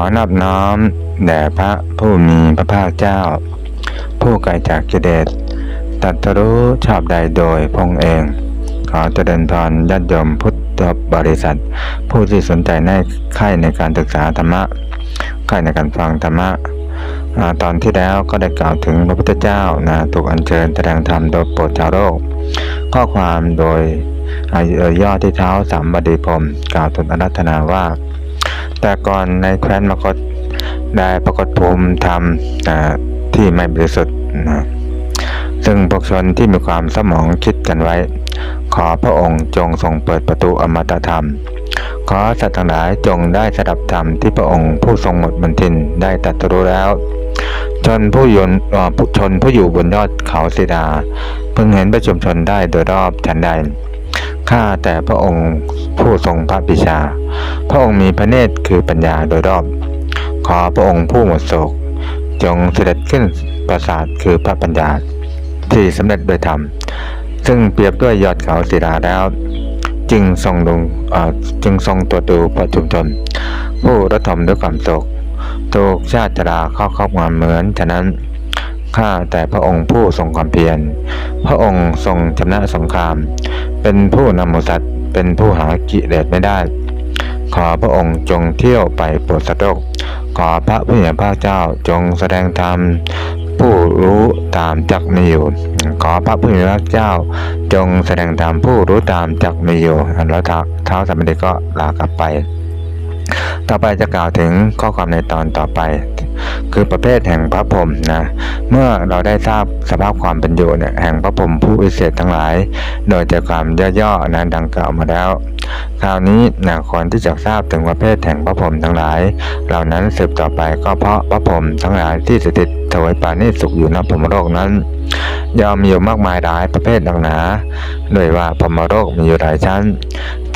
อนอบน้อมแด่พระผู้มีพระภาคเจ้า ผู้ไกลจากกิเลสตรัสรู้ชอบใดโดยพงเอง ขอเจริญพรญาติโยมพุทธบริษัท ผู้ที่สนใจในใข่ในการศึกษาธรรมะใข่ในการฟังธรรมะตอนที่แล้วก็ได้กล่าวถึงพระพุทธเจ้านะถูกอัญเชิญแสดงธรรมโดยโปรดชาวโลกข้อความโดยย่อที่เท้าสามบดีพรมกล่าวถึงอรัธนาว่า แต่ก่อนในแคว้นมคตได้ปรากฏภูมิธรรมที่ไม่บริสุทธิ์นะซึ่งพวกชนที่มีความสมองคิดกันไว้ ขอพระองค์จงทรงเปิดประตูอมตะธรรม ขอสัตว์ทั้งหลายจงได้สดับธรรมที่พระองค์ผู้ทรงหมดมนทินได้ตรัสรู้แล้วชนผู้ยนผู้ชนผู้อยู่บนยอดเขาศิดาเพิ่งเห็นประชุมชนได้โดยรอบฉันใด ข้าแต่พระองค์ผู้ทรงพระปิชา พระองค์มีพระเนตรคือปัญญาโดยรอบ ขอพระองค์ผู้หมดโศก จงเสด็จขึ้นปราสาทคือพระปัญญา ที่สำเร็จโดยธรรม ซึ่งเปรียบด้วยยอดเขาศิลาแล้ว จึงทรงดูเอ่อจึงทรงตรวดูประชุมชน ผู้ระทมด้วยความโศกถูกชาติชราเข้าครอบงำเหมือนฉะนั้น ข้าแต่พระองค์ผู้ทรงความเพียร พระองค์ทรงชนะสงคราม เป็นผู้นำมูสัตว์เป็นผู้หากิเลสไม่ได้ ขอพระองค์จงเที่ยวไปโปรดสัตว์โลก ขอพระผู้ใหญ่พระเจ้าจงแสดงธรรมผู้รู้ตามจักมีอยู่ ขอพระผู้มีพระเจ้า จงแสดงธรรมผู้รู้ตามจักมีอยู่แล้วท้าเท้าสามเด็จก็ลากลับไป ต่อไปจะกล่าวถึงข้อความในตอนต่อไป คือประเภทแห่งพระพรหมนะเมื่อเราได้ทราบสภาพความเป็นอยู่เนี่ยแห่งพระพรหมผู้วิเศษทั้งหลาย โดยใจความย่อๆนั้นดังกล่าวมาแล้ว คราวนี้นะคนที่จะทราบถึงประเภทแห่งพระพรหมทั้งหลาย เหล่านั้นสืบต่อไปก็เพราะพระพรหมทั้งหลายที่สถิตถวายปานิสุขอยู่ณพรหมโลกนั้นยอมมีอยู่มากมายหลายประเภทดังหนา โดยว่าพรหมโลกมีอยู่หลายชั้น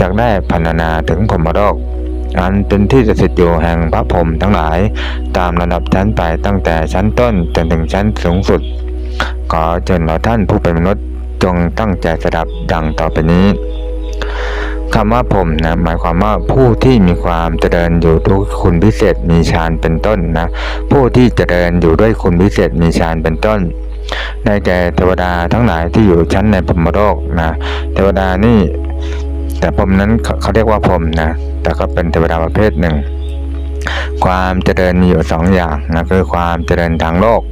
จากได้พรรณนาถึงพรหมโลก อันเป็นที่สถิตอยู่แห่งพระพรหมทั้งหลาย ตามระดับชั้นไปตั้งแต่ชั้นต้นจนถึงชั้นสูงสุด ขอเชิญเราท่านผู้เป็นมนุษย์จงตั้งใจสดับดังต่อไปนี้คำว่าผมนะหมายความว่าผู้ที่มีความเจริญอยู่ด้วยคุณพิเศษมีฌานเป็นต้นนะผู้ที่เจริญอยู่ด้วยคุณพิเศษมีฌานเป็นต้นได้แก่เทวดาทั้งหลายที่อยู่ชั้นในพรมโลกนะเทวดานี่ แต่พรมนั้นเขาเขาเรียกว่าพรมนะแต่ก็เป็นเทวดาประเภทหนึ่ง ความเจริญมีอยู่สองอย่างนะคือความเจริญทางโลก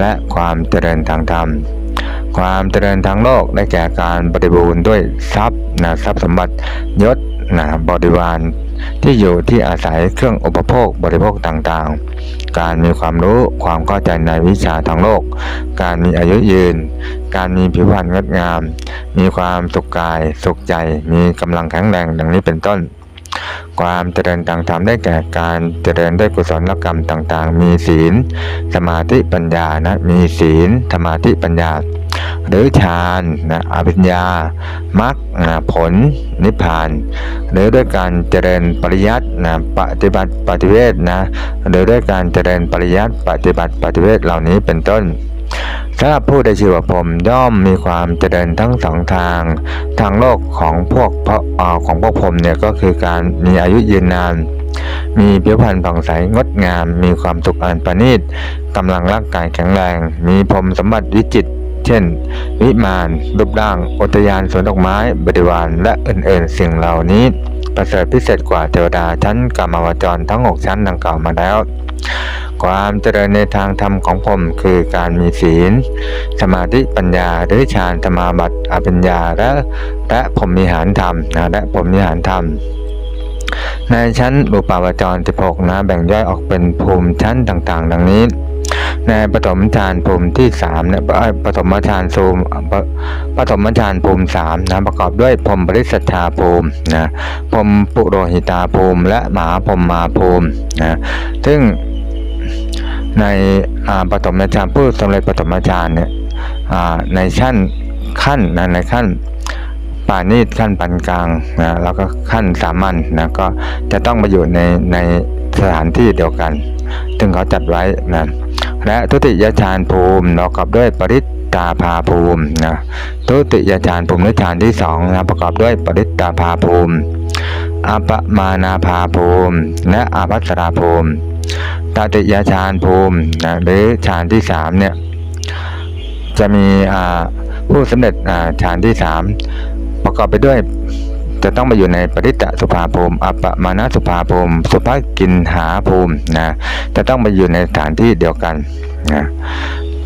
และความเจริญทางธรรม ความเจริญทางโลกได้แก่การบริบูรณ์ด้วยทรัพย์นะทรัพย์สมบัติยศนะบริวาร ที่อยู่ที่อาศัยเครื่องอุปโภคบริโภคต่างๆ การมีความรู้ความเข้าใจในวิชาทางโลก การมีอายุยืน การมีผิวพรรณงดงาม มีความสุขกาย สุขใจ มีกำลังแข็งแรงดังนี้เป็นต้น ความเจริญทางธรรมได้แก่การเจริญด้วยกุศลกรรมต่างๆ มีศีล สมาธิปัญญานะมีศีล สมาธิปัญญา หรือฌานนะอภิญญามรรคนะผลนิพพาน หรือด้วยการเจริญปริยัตินะปฏิบัติปฏิเวทนะหรือด้วยการเจริญปริยัติปฏิบัติปฏิเวทเหล่านี้เป็นต้นสำหรับผู้ได้ชื่อว่าพรมย่อมมีความเจริญทั้งสองทาง ทางโลกของพวกพระเอ่อของพวกพรมเนี่ยก็คือการมีอายุยืนนาน มีผิวพรรณผ่องใสงดงาม มีความสุขอันประณีตกำลังร่างกายแข็งแรง มีพรหมสมบัติวิจิตร เช่น วิมานรูปร่าง อุทยานสวนดอกไม้ บริวาร และอื่นๆ สิ่งเหล่านี้ ประเสริฐพิเศษกว่าเทวดาชั้นกามาวจรทั้งหกชั้นดังกล่าวมาแล้ว ความเจริญในทางธรรมของผมคือการมีศีล สมาธิปัญญาหรือฌานสมาบัติอภิญญาและและผมมีหารธรรมนะและผมมีหารธรรมในชั้นอุปาวจร 16 นะ แบ่งย่อยออกเป็นภูมิชั้นต่างๆ ดังนี้ ในปฐมฌานภูมิที่3เนี่ยปฐมฌานภูมิปฐมฌานภูมิ3นะประกอบด้วยพรมปริสัทธาภูมินะพรมปุโรหิตาภูมิ และหมหาพรหมาภูมินะซึ่งในปฐมฌานผู้สำเร็จปฐมฌานเนี่ยในชั้นขั้นนะในขั้นปานีตขั้นปานกลางนะแล้วก็ขั้นสามัญนะก็จะต้องมาอยู่ในในสถานที่เดียวกัน ซึ่งเขาจัดไว้นะ และทุติยฌานภูมิประกอบด้วยปริตตาภาภูมินะทุติยฌานภูมิหรือฌานที่สองนะประกอบด้วยปริตตาภาภูมิอปมานาภาภูมิ และอาภัสราภูมิตติยฌานภูมินะหรือฌานที่สามเนี่ยจะมีผู้สำเร็จฌานที่สามประกอบไปด้วย จะต้องมาอยู่ในปริตตสุภาภูมิอปมาณสุภาภูมิ สุภกินหาภูมินะจะต้องมาอยู่ในสถานที่เดียวกันนะ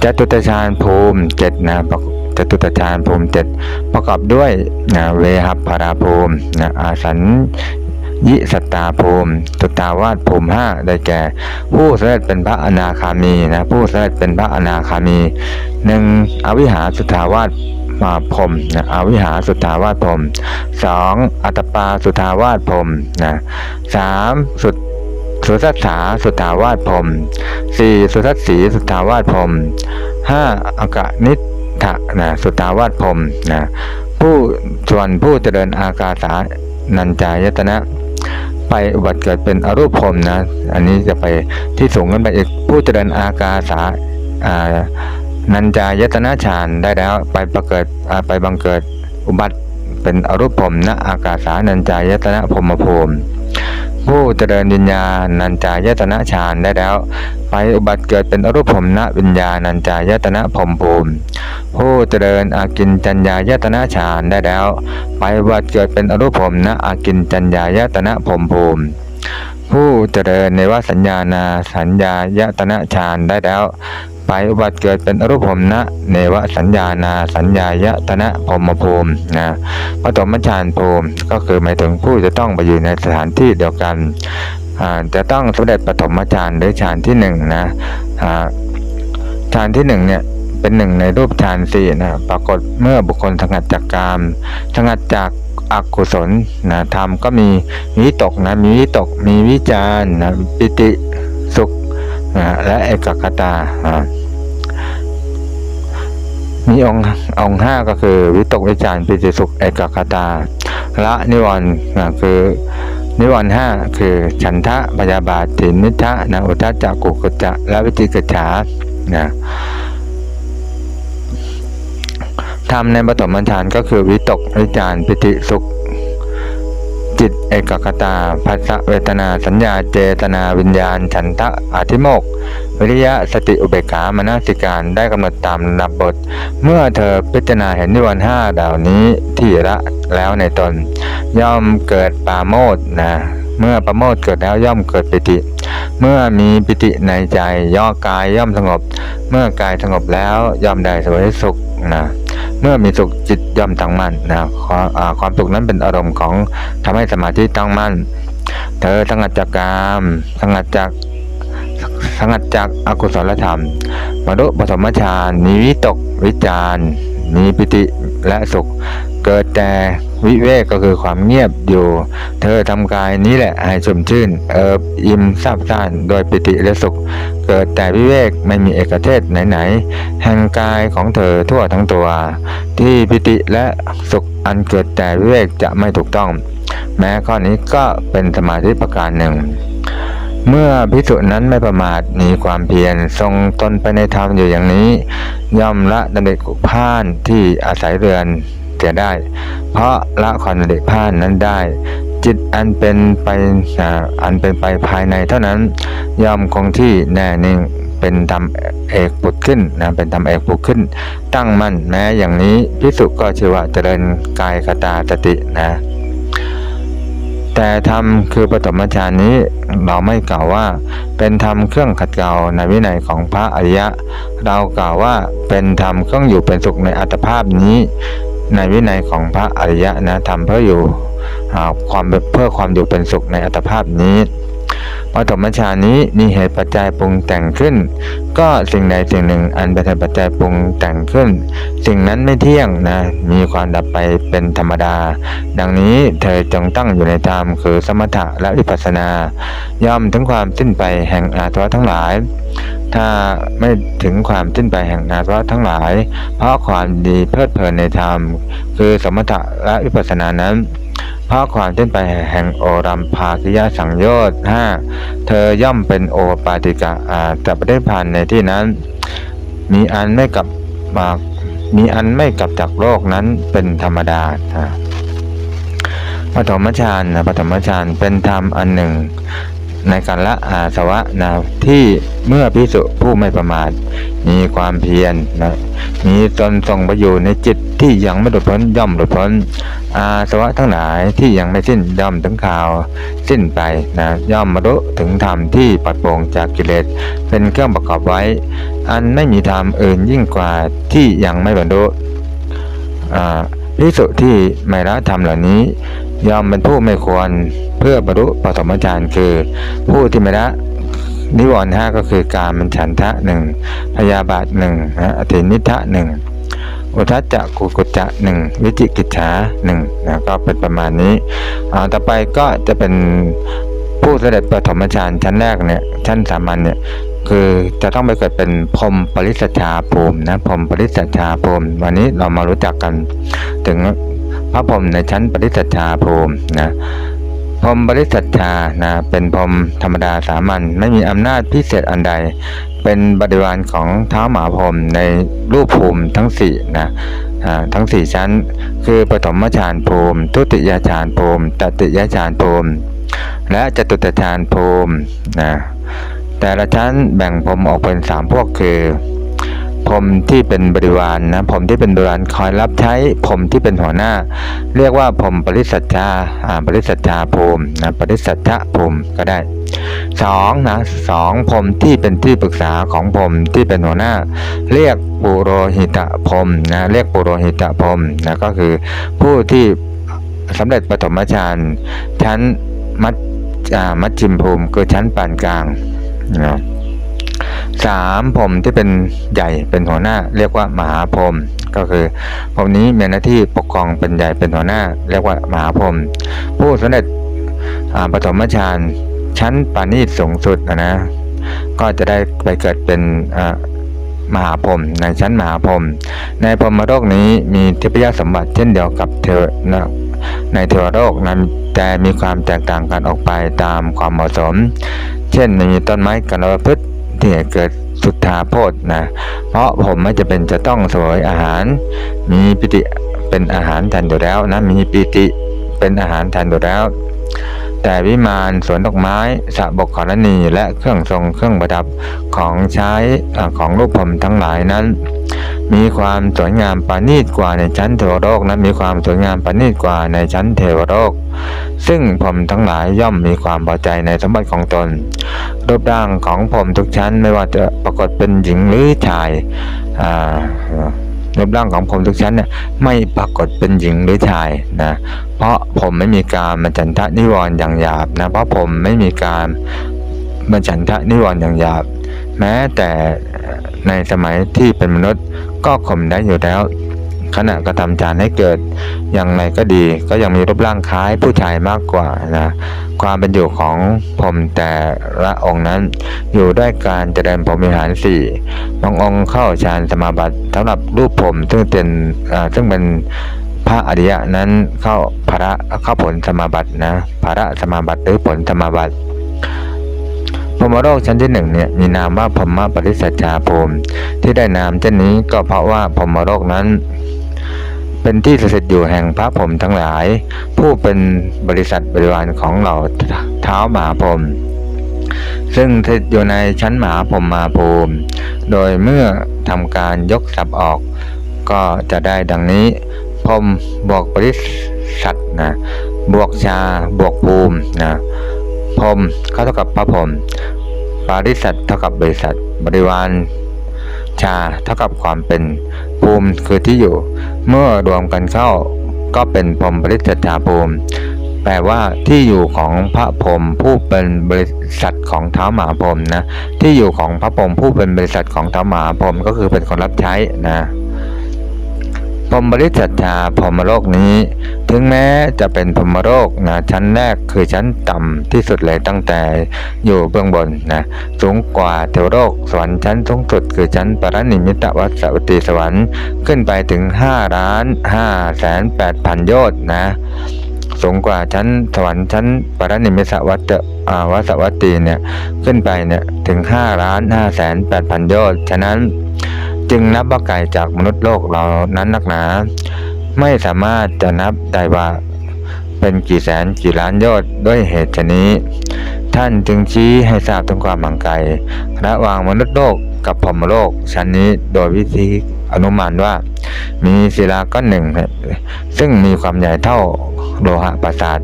จตุตฌานภูมิเจ็ดนะประจตุตฌานภูมิเจ็ดประกอบด้วยนะเวหัพราภูมินะอาสันยิสตตาภูมิตุตาวาสภูมิห้าได้แก่ ผู้สำเร็จเป็นพระอนาคามีนะผู้สำเร็จเป็นพระอนาคามีหนึ่งอวิหาสุทาวาส มาพรมนะอวิหาสุทาวาสพรมสองอัตตปาสุทาวาสพรมนะสามสุดสุทัสสาสุทาวาสพรมสี่สุทัสสีสุทาวาสพรมห้าอากนิทะนะสุทาวาสพรมนะผู้ส่วนผู้เจริญอากาสานัญจายตนะไปอุบัติเกิดเป็นอรูปพรมนะ อันนี้จะไปที่สูงขึ้นไปอีกผู้เจริญอากาสาอ่า นันจายตนะฌานได้แล้วไปประเกิดไปบังเกิดอุบัติเป็นอรูปพรหมณอากาสานันจายตนะพรมภูมิ ผู้เจริญวิญญาณนันจายตนะฌานได้แล้ว ไปอุบัติเกิดเป็นอรูปพรหมณวิญญาณัญจายตนะพรมภูมิ ผู้เจริญอากินจัญญายตนะฌานได้แล้ว ไปอุบัติเกิดเป็นอรูปพรหมณอากินจัญญายตนะพรมภูมิ ผู้เจริญในว่าสัญญานาสัญญายตนะฌานได้แล้ว ไปอุบัติเกิดเป็นรูปพรหมณเนวสัญญานาสัญญายตนะพรมภูมินะปฐมฌานภูมิก็คือหมายถึงผู้จะต้องไปอยู่ในสถานที่เดียวกันจะต้องสำเร็จปฐมฌานหรือฌานที่หนึ่งนะฌานที่หนึ่งเนี่ยเป็นหนึ่งในรูปฌานสี่นะปรากฏเมื่อบุคคลสงัดจากกามสงัดจาก อกุศลนะธรรมก็มีวิตกนะมีวิตกมีวิจารนะปิติสุขนะและเอกคตาอ่ามีองค์องค์ห้าก็คือวิตกวิจารปิติสุขเอกคตาละนิวรณ์นะคือนิวรณ์ห้าคือฉันทะพยาบาทถินมิทะนะอุทจจะกุกุจจะและวิจิกิจฉานะ ทำในปฐมฌานก็คือวิตกวิจารปิติสุข จิตเอกคตาภัสสะเวทนาสัญญาเจตนาวิญญาณ ฉันทะอธิโมกวิริยะสติอุเบกขามนสิการได้กำหนดตามลำบท เมื่อเธอพิจารณาเห็นนิวรณ์ห้าดานี้ที่ละแล้วในตน ย่อมเกิดปาโมทย์นะเมื่อประโมทเกิดแล้วย่อมเกิดปิติ เมื่อมีปิติในใจย่อกายย่อมสงบ เมื่อกายสงบแล้วย่อมได้สวยสุขนะ เมื่อมีสุขจิตย่อมตั้งมั่นนะความอ่าความสุขนั้นเป็นอารมณ์ของทำให้สมาธิตั้งมั่น เธอสังัดจากกามสังัดจากสงัดจากอากุศลธรรมมรุปฐมฌานมีวิตกวิจารณ์มีปิติและสุข เกิดแต่วิเวกก็คือความเงียบอยู่ เธอทำกายนี้แหละให้ชุ่มชื่น เอิบอิ่มซาบซ่านโดยปิติและสุข เกิดแต่วิเวกไม่มีเอกเทศไหนๆแห่งกายของเธอทั่วทั้งตัว ที่ปิติและสุขอันเกิดแต่วิเวกจะไม่ถูกต้อง แม้ข้อนี้ก็เป็นสมาธิประการหนึ่งเมื่อพิสุนั้นไม่ประมาทมีความเพียรทรงตนไปในธรรมอยู่อย่างนี้ ย่อมละดำเด็กผ่านที่อาศัยเรือน เสียได้ เพราะละความเด็กผ่านนั้นได้ จิตอันเป็นไปอันเป็นไปภายในเท่านั้นยอมคงที่แน่นิ่งเป็นธรรมเอกปุดขึ้นนะเป็นธรรมเอกปุดขึ้น ตั้งมั่นแม้อย่างนี้พิสุก็ชื่อว่าเจริญกายคตาสตินะแต่ธรรมคือปฐมฌานนี้เราไม่กล่าวว่า เป็นธรรมเครื่องขัดเกลาในวินัยของพระอริยะ เรากล่าวว่าเป็นธรรมเครื่องอยู่เป็นสุขในอัตภาพนี้ ในวินัยของพระอริยะนะทำเพื่ออยู่ความเพื่อความอยู่เป็นสุขในอัตภาพนี้ปฐมฌานนี้มีเหตุปัจจัยปรุงแต่งขึ้น ก็สิ่งใดสิ่งหนึ่งอันเป็นเหตุปัจจัยปรุงแต่งขึ้น สิ่งนั้นไม่เที่ยงนะมีความดับไปเป็นธรรมดา ดังนี้เธอจงตั้งอยู่ในธรรมคือสมถะและวิปัสสนา ย่อมถึงความสิ้นไปแห่งอาสวะทั้งหลาย ถ้าไม่ถึงความสิ้นไปแห่งอาสวะทั้งหลาย เพราะความดีเพลิดเพลินในธรรม คือสมถะและวิปัสสนานั้น เพราะความสิ้นไปแห่งโอรัมภาคิยาสังโยชน์ห้าเธอย่อมเป็นโอปาติกะอาจะประได้ผ่านในที่นั้น มีอันไม่กลับมามีอันไม่กลับจากโลกนั้นเป็นธรรมดาอ่าปฐมฌานนะปฐมฌานเป็นธรรมอันหนึ่ง ในการละอาสวะนะที่เมื่อพิสุผู้ไม่ประมาทมีความเพียรนะมีตนทรงประอยู่ในจิตที่ยังไม่หลุดพ้นย่อมหลุดพ้น อาสวะทั้งหลายที่ยังไม่สิ้นย่อมถึงข่าว สิ้นไปนะย่อมบรรลุถึงธรรมที่ปลดโป่งจากกิเลสเป็นเครื่องประกอบไว้ อันไม่มีธรรมอื่นยิ่งกว่าที่ยังไม่บรรลุพิสุที่ไม่ละธรรมเหล่านี้ ยอมเป็นผู้ไม่ควรเพื่อบรรลุปฐมฌานคือ ผู้ที่ไม่ละนิวรณ์ห้าก็คือการมันฉันทะหนึ่งพยาบาทหนึ่งนะอธินิทะหนึ่งอุทัจจะกุกุจจะหนึ่งวิจิกิจฉาหนึ่งนะก็เป็นประมาณนี้อ่าต่อไปก็จะเป็นผู้เสด็จปฐมฌานชั้นแรกเนี่ยชั้นสามัญเนี่ยคือจะต้องไปเกิดเป็นพรหมปริสัชาภูมินะพรหมปริสัชาภูมิ วันนี้เรามารู้จักกันถึง พระพรหมในชั้นปริสัชชาภูมินะพรหมปริสัชชานะเป็นพรหมธรรมดาสามัญไม่มีอำนาจพิเศษอันใด เป็นบริวารของเท้าหมาพรหมในรูปภูมิทั้งสี่นะทั้งสี่ชั้น คือปฐมฌานภูมิ ทุติยฌานภูมิตติยฌานภูมิ และจตุตฌานภูมินะแต่ละชั้นแบ่งพรหมออกเป็นสามพวกคือ พรหมที่เป็นบริวารนะพรหมที่เป็นบริวารคอยรับใช้พรหมที่เป็นหัวหน้า เรียกว่าพรหมปริสัชชาอ่าปริสัชชาภูมินะปริสัชชะภูมิก็ได้สองนะสองพรหมที่เป็นที่ปรึกษาของพรหมที่เป็นหัวหน้า เรียกปุโรหิตพรมนะเรียกปุโรหิตพรมนะก็คือผู้ที่สำเร็จปฐมฌานชั้นมัดอ่ามัดจิมภูมิคือชั้นปานกลางนะ สามพรมที่เป็นใหญ่เป็นหัวหน้า เรียกว่ามหาพรมก็คือพรมนี้มีหน้าที่ปกครองเป็นใหญ่เป็นหัวหน้า เรียกว่ามหาพรมผู้สำเร็จอ่าปฐมฌานชั้นปานีตสูงสุดนะนะก็จะได้ไปเกิดเป็นอ่ามหาพรมในชั้นมหาพรมในพรมโลกนี้มีเทพยสมบัติเช่นเดียวกับเทวนะในเทวโลกนั้นแต่มีความแตกต่างกันออกไปตามความเหมาะสม เช่นมีต้นไม้กันประพ ที่เกิดสุทธาโพธนะ เพราะผมไม่จะเป็นจะต้องสวยอาหาร มีปิติเป็นอาหารแทนอยู่แล้วนะ มีปิติเป็นอาหารแทนอยู่แล้ว แต่วิมานสวนดอกไม้สระบกขรณีและเครื่องทรงเครื่องประดับของใช้อาของรูปผมทั้งหลายนั้น มีความสวยงามปราณีตกว่าในชั้นเทวโลกนั้นมีความสวยงามปราณีตกว่าในชั้นเทวโลก ซึ่งผมทั้งหลายย่อมมีความพอใจในสมบัติของตน รูปร่างของผมทุกชั้นไม่ว่าจะปรากฏเป็นหญิงหรือชายอ่ารูปร่างของผมทุกชั้นเนี่ยไม่ปรากฏเป็นหญิงหรือชายนะเพราะผมไม่มีการมาจันทะนิวรณ์อย่างหยาบนะเพราะผมไม่มีการมาจันทะนิวรณ์อย่างหยาบ แม้แต่ในสมัยที่เป็นมนุษย์ก็ข่มได้อยู่แล้ว ขณะกระทำฌานให้เกิดอย่างไรก็ดี ก็ยังมีรูปร่างคล้ายผู้ชายมากกว่านะความเป็นอยู่ของผมแต่ละองค์นั้นอยู่ด้วยการเจริญพรหมวิหารสี่บางองค์เข้าฌานสมาบัติสำหรับรูปผมซึ่งเป็นซึ่งเป็นพระอริยะนั้นเข้าภระเข้าผลสมาบัตินะภระสมาบัติหรือผลสมาบัติ พรมโลกชั้นที่หนึ่งเนี่ยมีนามว่าพรมปริสัชชาภูมิ ที่ได้นามเช่นนี้ก็เพราะว่าพรมโลกนั้น เป็นที่สถิตอยู่แห่งพระพรหมทั้งหลาย ผู้เป็นบริษัทบริวารของเราเท้าหมาพรมซึ่งสถิตอยู่ในชั้นหมาพรมมาภูมิ โดยเมื่อทำการยกศัพท์ออก ก็จะได้ดังนี้พรมบวกบริษัทนะบวกชาบวกภูมินะ พรมเข้าเท่ากับพระพรหมบริษัทเท่ากับบริษัท บริวารชาเท่ากับความเป็นภูมิคือที่อยู่ เมื่อรวมกันเข้าก็เป็นพรมปริสัทธาภูมิ แปลว่าที่อยู่ของพระพรมผู้เป็นบริษัทของเท้าหมาพรมนะที่อยู่ของพระพรมผู้เป็นบริษัทของเท้าหมาพรมก็คือเป็นคนรับใช้นะ พรหมบริสัทธาพรหมโลกนี้ ถึงแม้จะเป็นพรหมโลกนะชั้นแรกคือชั้นต่ำที่สุดเลยตั้งแต่อยู่เบื้องบนนะสูงกว่าเทวโลกสวรรค์ชั้นสูงสุดคือชั้นปรนิมิตวัสวัติสวรรค์ขึ้นไปถึง5ล้าน5แสน8พันโยชน์นะสูงกว่าชั้นสวรรค์ชั้นปรนิมิตวัตวัสวัตตีเนี่ยขึ้นไปเนี่ยถึง5ล้าน5แสน8พันโยชน์ฉะนั้น จึงนับว่าไกลจากมนุษย์โลกเรานั้นนักหนา ไม่สามารถจะนับได้ว่า เป็นกี่แสนกี่ล้านยชน์ด้วยเหตุชนี้ ท่านจึงชี้ให้ทราบถึงความห่างไกลระหว่างมนุษย์โลกกับพรมโลกชั้นนี้โดยวิธีอนุมานว่า มีศิลาก้อนหนึ่ง ซึ่งมีความใหญ่เท่าโลหะประสาท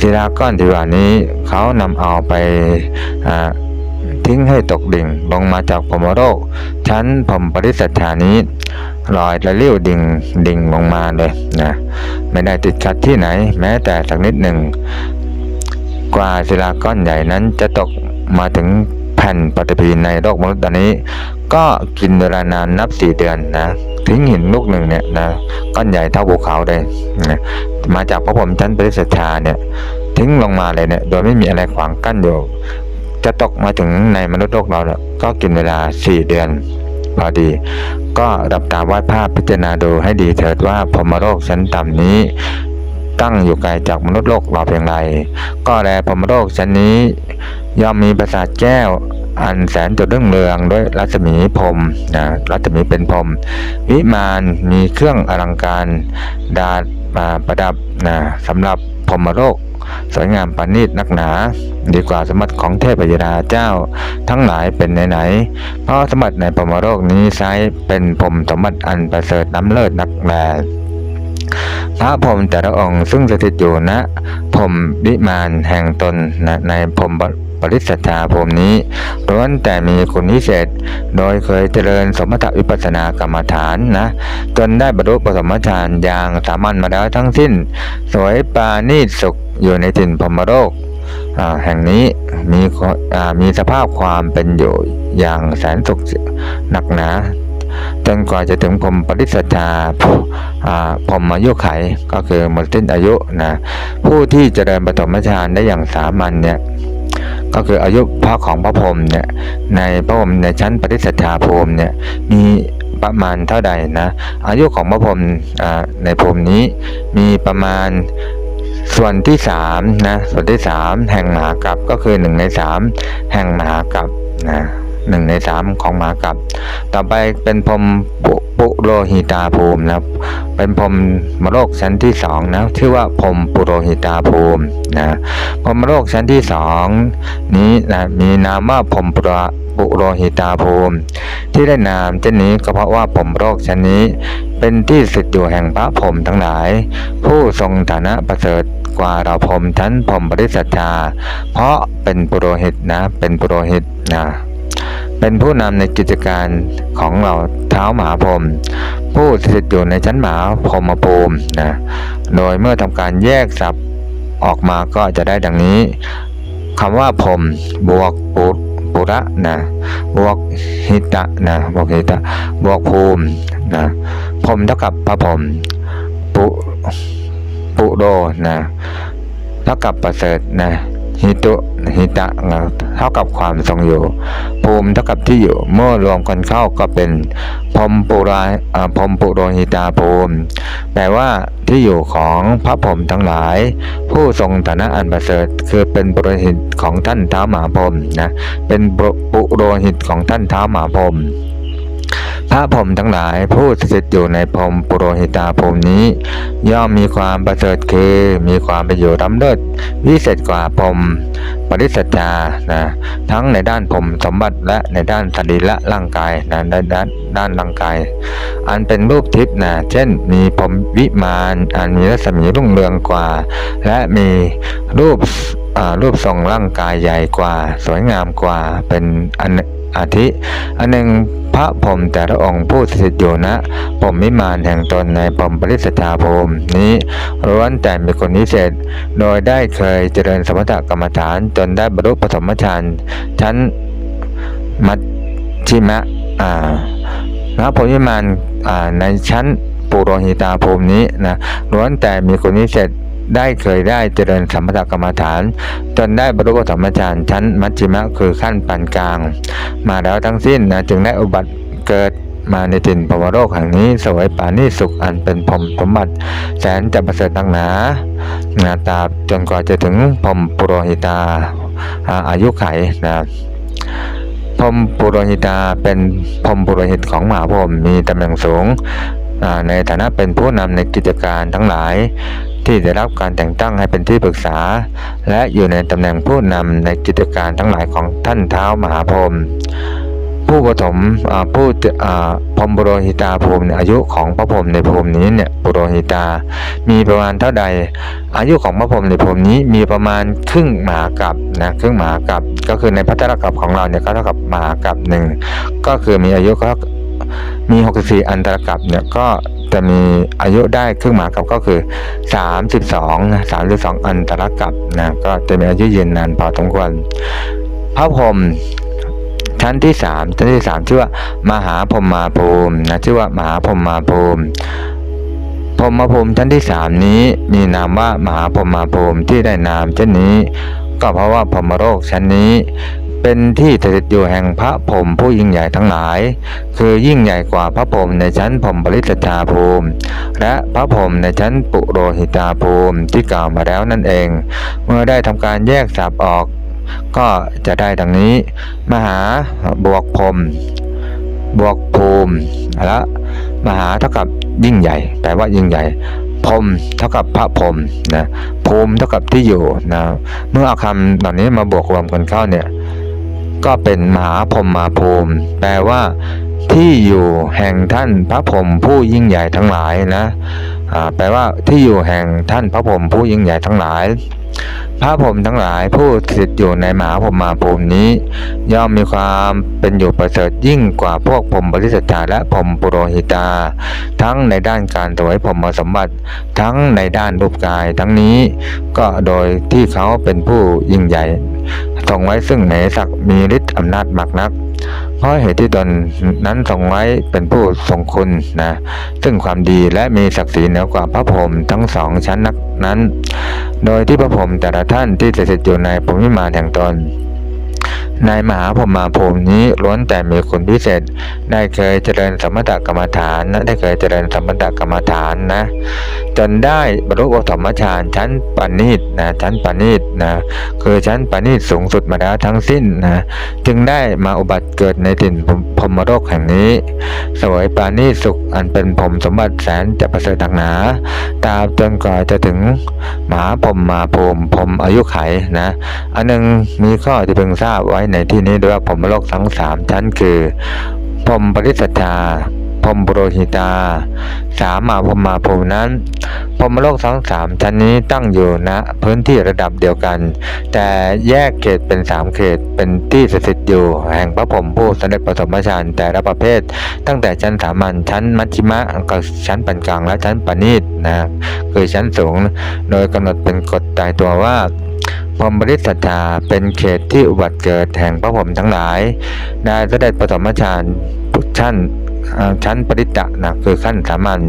ศิลาก้อนที่ว่านี้เขานำเอาไปอ่า ทิ้งให้ตกดิ่งลงมาจากพมโลกชั้นพรมปริสัทธานี้ลอยระลิ้วดิ่งดิ่งลงมาเลยนะไม่ได้ติดขัดที่ไหน แม้แต่สักนิดหนึ่ง กว่าศิลาก้อนใหญ่นั้นจะตกมาถึงแผ่นปฐพีในโลกมนุษย์ตอนนี้ ก็กินเวลานานนับสี่เดือนนะทิ้งหินลูกหนึ่งเนี่ยนะก้อนใหญ่เท่าภูเขาเลยนะมาจากพระพรหมชั้นปริศชาเนี่ยทิ้งลงมาเลยเนี่ยโดยไม่มีอะไรขวางกั้นอยู่ จะตกมาถึงในมนุษย์โลกเราเนี่ยก็กินเวลาสี่เดือนพอดี ก็ดับตาวาดภาพพิจารณาดูให้ดีเถิดว่าพรหมโลกชั้นต่ำนี้ ตั้งอยู่ไกลจากมนุษย์โลกเราเพียงไร ก็แลพรหมโลกชั้นนี้ย่อมมีปราสาทแก้วอันแสนจะรุ่งเรืองด้วยรัศมีพรมนะรัศมีเป็นพรมวิมานมีเครื่องอลังการดาประดับนะสำหรับพรหมโลก สวยงามปานนีตนักหนา ดีกว่าสมบัติของเทพยดาเจ้า ทั้งหลายเป็นไหนๆเพราะสมบัติในปรมโลกนี้ใช้เป็นพรมสมบัติอันประเสริฐน้ำเลิศนักแลพระพรมแต่ละองค์ซึ่งสถิตอยู่ณพรมวิมานแห่งตนนะในพรหม ปริสัทธาพรมนี้ล้วนแต่มีคุณวิเศษ โดยเคยเจริญสมถวิปัสสนากรรมฐานนะ จนได้บรรลุปฐมฌานอย่างสามัญมาแล้วทั้งสิ้น สวยปาณีสุขอยู่ในถิ่นพรมโลกแห่งนี้มีมีสภาพความเป็นอยู่อย่างแสนสุขหนักหนาจนกว่าจะถึงพรมปริสัทธาอ่าพรมอายุไขก็คือหมดสิ้นอายุนะผู้ที่เจริญปฐมฌานได้อย่างสามัญเนี่ย ก็คืออายุพระของพระพรหมเนี่ยในพระพรหมในชั้นปฏิสัทธาพรหมเนี่ยมีประมาณเท่าใดนะอายุของพระพรหมในพรหมนี้มีประมาณส่วนที่สามนะส่วนที่สามแห่งมหากัปก็คือหนึ่งในสามแห่งมหากัปนะ หนึ่งในสามของหมากัปต่อไปเป็นพรมปุปุโรหิตาภูมินะครับ เป็นพรมมโลกชั้นที่สองนะชื่อว่าพรมปุโรหิตาภูมินะพรหมโลกชั้นที่สองนี้นะมีนามว่าพรมปุโรปุโรหิตาภูมิ ที่ได้นามเช่นนี้ก็เพราะว่าพรมโลกชั้นนี้ เป็นที่สิทธิ์อยู่แห่งพระพรมทั้งหลาย ผู้ทรงฐานะประเสริฐกว่าเราพรมชั้นพรมบริสัทธาเพราะเป็นปุโรหิตนะเป็นปุโรหิตนะ เป็นผู้นำในกิจการของเราเท้ามหาพรหมผู้สถิตอยู่ในชั้นหมหาพรหมภูมินะโดยเมื่อทำการแยกศัพท์ออกมาก็จะได้ดังนี้คำว่าพรมบวกปุปุระนะบวกหิตะนะบวกหิตะบวกภูมินะพรมเท่ากับพระพรมปุปุโรนะเท่ากับประเสริฐนะ หิตุหิตะนะเท่ากับความทรงอยู่ ภูมิเท่ากับที่อยู่เมื่อรวมกันเข้าก็เป็นพรมปุราอ่าพรมปุโรหิตาภูมิ แปลว่าที่อยู่ของพระพรหมทั้งหลาย ผู้ทรงฐานะอันประเสริฐคือเป็นปุโรหิตของท่านเท้าวมาพรมนะเป็นปุโรหิตของท่านเท้าวมาพรม พระพรมทั้งหลายผู้สถิตอยู่ในพรมปุโรหิตาภูมินี้ ย่อมมีความประเสริฐคือมีความประโยชน์ล้ำเลิศวิเศษกว่าพรมปริสัจจานะทั้งในด้านพรมสมบัติและในด้านสรีระร่างกายนะในด้านด้านร่างกาย อันเป็นรูปทิพย์นะเช่น มีพรมวิมานอันมีรัศมีรุ่งเรืองกว่า และมีรูปรูปทรงร่างกายใหญ่กว่า สวยงามกว่าเป็นอัน อาทิอันหนึ่งพระพรหมแต่ละองค์ผู้สถิตอยู่ณพรหมวิมานแห่งตนในพรหมปริสัทธาภูมินี้ล้วนแต่มีคนนิเศษ โดยได้เคยเจริญสมถกรรมฐานจนได้บรรลุปฐมฌานชั้นมัชชิมะอ่าพระพรหมวิมานอ่าในชั้นปุโรหิตาภูมินี้นะล้วนแต่มีคนนิเศษ ได้เคยได้เจริญสัมปทากรรมฐาน จนได้บรรลุปฐมฌานชั้นมัชชิมะคือขั้นปานกลาง มาแล้วทั้งสิ้นนะจึงได้อุบัติเกิดมาในถิ่นปวโรกแห่งนี้สวยปานีสุขอันเป็นพรหมสมบัติ แสนจะประเสริฐตั้งหนาหนาตาจนกว่าจะถึงพรหมปุโรหิตาอาอายุไขนะพรหมปุโรหิตาเป็นพรหมปุโรหิตของมหาพรหมมีตำแหน่งสูงในฐานะเป็นผู้นำในกิจการทั้งหลาย ที่ได้รับการแต่งตั้งให้เป็นที่ปรึกษา และอยู่ในตำแหน่งผู้นำในกิจการทั้งหลายของท่านเท้ามหาพรหมผู้ปฐมผู้พรหมปุโรหิตาภูมิอายุของพระพรหมในภูมินี้เนี่ยปุโรหิตา มีประมาณเท่าใด อายุของพระพรหมในภูมินี้มีประมาณครึ่งหมากับนะครึ่งหมากับก็คือในพัทธกับของเราเนี่ยก็เท่ากับหมากับหนึ่งก็คือมีอายุก็ มี 64 อันตรกับเนี่ยก็จะมีอายุได้ครึ่งหมากับก็คือ 32นะ32 อันตรกับนะก็จะมีอายุยืนนานพอสมควรพระพรหมชั้นที่สามชั้นที่สามชื่อว่ามหาพรหมาภูมินะชื่อว่ามหาพรหมาภูมิพรหมภูมิชั้นที่สามนี้มีนามว่ามหาพรหมภูมิที่ได้นามเช่นนี้ ก็เพราะว่าพรหมโลกชั้นนี้ เป็นที่สถิตอยู่แห่งพระพรหมผู้ยิ่งใหญ่ทั้งหลาย คือยิ่งใหญ่กว่าพระพรหมในชั้นพรหมปริสทธาภูมิ และพระพรหมในชั้นปุโรหิตาภูมิที่กล่าวมาแล้วนั่นเอง เมื่อได้ทำการแยกสับออก ก็จะได้ดังนี้ มหาบวกพรมบวกภูมิและมหาเท่ากับยิ่งใหญ่ แปลว่ายิ่งใหญ่พรมเท่ากับพระพรมนะภูมิเท่ากับที่อยู่นะเมื่อเอาคำเหล่านี้มาบวกรวมกันเข้าเนี่ย ก็เป็นมหาพรหมมาภูมิ แปลว่า ที่อยู่แห่งท่านพระพรหมผู้ยิ่งใหญ่ทั้งหลายนะ แปลว่าที่อยู่แห่งท่านพระพรหมผู้ยิ่งใหญ่ทั้งหลาย พระพรหมทั้งหลายผู้สถิตอยู่ในมหาพรมมาภูมินี้ ย่อมมีความเป็นอยู่ประเสริฐยิ่งกว่าพวกพรหมบริสัทธาและพรหมปุโรหิตา ทั้งในด้านการถวายพรหมสมบัติ ทั้งในด้านรูปกายทั้งนี้ก็โดยที่เขาเป็นผู้ยิ่งใหญ่ทรงไว้ซึ่งเหนศักมีฤทธิ์อำนาจมากนัก เพราะเหตุที่ตนนั้นทรงไว้เป็นผู้ทรงคุณนะซึ่งความดีและมีศักดิ์ศรีเหนือกว่าพระพรหมทั้งสองชั้นนักนั้น โดยที่พระพรหมแต่ละท่านที่สถิตอยู่ในภูมิมานแห่งตน ในมหาพรหมาภูมินี้ล้วนแต่มีคุณพิเศษ ได้เคยเจริญสมถกรรมฐานนะได้เคยเจริญสมถกรรมฐานนะ จนได้บรรลุอธรรมฌานชั้นปานิตนะชั้นปานิตนะคือชั้นปานิตสูงสุดมาแล้วทั้งสิ้นนะจึงได้มาอุบัติเกิดในถิ่นพรมโลกแห่งนี้ สวยปานิสุขอันเป็นผมสมบัติแสนจะประเสริฐหนักหนาตาบจนกว่าจะถึงมหาพรหมมาภูมิพรมอายุไขนะอันหนึงมีข้อที่เพิ่งทราบไว้ในที่นี้ด้วยว่าพรมโลกทั้งสามชั้นคือพรมปริสัทธาพรมปุโรหิตา สามมาพรมมาภูมินั้นพรมโลกทั้งสามชั้นนี้ตั้งอยู่ณพื้นที่ระดับเดียวกัน แต่แยกเขตเป็นสามเขตเป็นที่สถิตอยู่ แห่งพระพรมผู้สำเร็จปฐมฌานแต่ละประเภท ตั้งแต่ชั้นสามัญชั้นมัชชิมะกับชั้นปานกลางและชั้นปานิชนะคือชั้นสูง โดยกำหนดเป็นกฎตายตัวว่า พรมบริสัทธาเป็นเขตที่อุบัติเกิดแห่งพระพรหมทั้งหลายได้เสด็จปฐมฌานชั้นอ่าชั้นปริตะนะคือขั้นสามัญ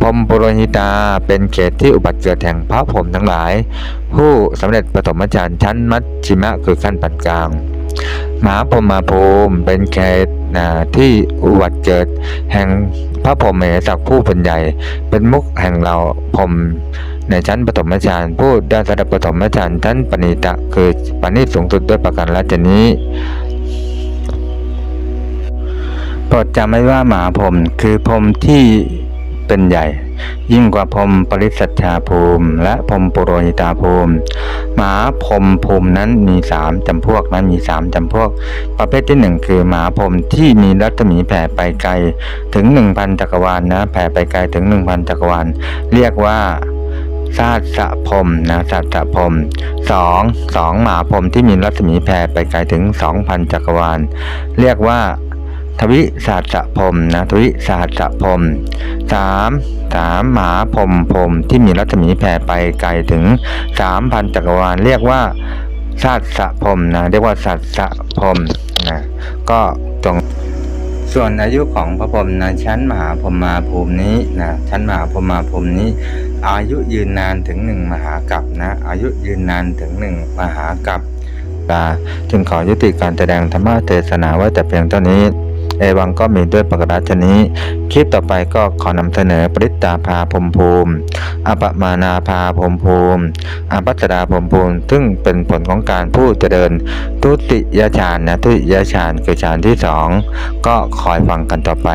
พรมปุโรหิตาเป็นเขตที่อุบัติเกิดแห่งพระพรหมทั้งหลาย ผู้สำเร็จปฐมฌานชั้นมัชชิมะคือขั้นปานกลางมหาพรหมาภูมิเป็นเขตนะที่อุบัติเกิดแห่งพระพรหมเหสักผู้เป็นใหญ่ เป็นมุขแห่งเราพรม ในชั้นปฐมฌานผู้ได้สดับปฐมฌานชั้นปณิตะคือปณิสูงสุดด้วยประการละชนี้โปรดจำไว้ว่าหมาพรมคือพรมที่เป็นใหญ่ ยิ่งกว่าพรมปริสัทธาภูมิ และพรมปุโรหิตาภูมิมาพรมภูมินั้นมีสามจำพวกนั้นมีสามจำพวก ประเภทที่หนึ่งคือหมาพรมที่มีรัศมีแผ่ไปไกลถึงหนึ่งพันจักรวาลนะแผ่ไปไกลถึงหนึ่งพันจักรวาลเรียกว่า ซาสะพรมนะซาสะพรมสองสองมาพรมที่มีรัศมีแผ่ไปไกลถึงสองพันจักรวาล เรียกว่าทวิศาสตรพรมนะทวิศาสตรพรมสามสามมาพรมพรมที่มีรัศมีแผ่ไปไกลถึงสามพันจักรวาล เรียกว่าศาสตรพรมนะเรียกว่าสัตสะพรมนะก็ตรงส่วนอายุของพระพรหมในชั้นมหาพรหมาภูมินี้นะชั้นมหาพรหมาภูมินี้ อายุยืนนานถึงหนึ่งมหากัปนะ อายุยืนนานถึงหนึ่งมหากัปตาจึงขอยุติการแสดงธรรมเทศนาไว้แต่เพียงเท่านี้ เอวังก็มีด้วยประการฉนี้ คลิปต่อไปก็ขอนำเสนอปริตตาภาพมภูมิอปมานาภาพมภูมิอปัจจดาพมภูมิ ซึ่งเป็นผลของการผู้เจริญ ทุติยฌานนะทุติยฌานคือฌานที่สองก็คอยฟังกันต่อไป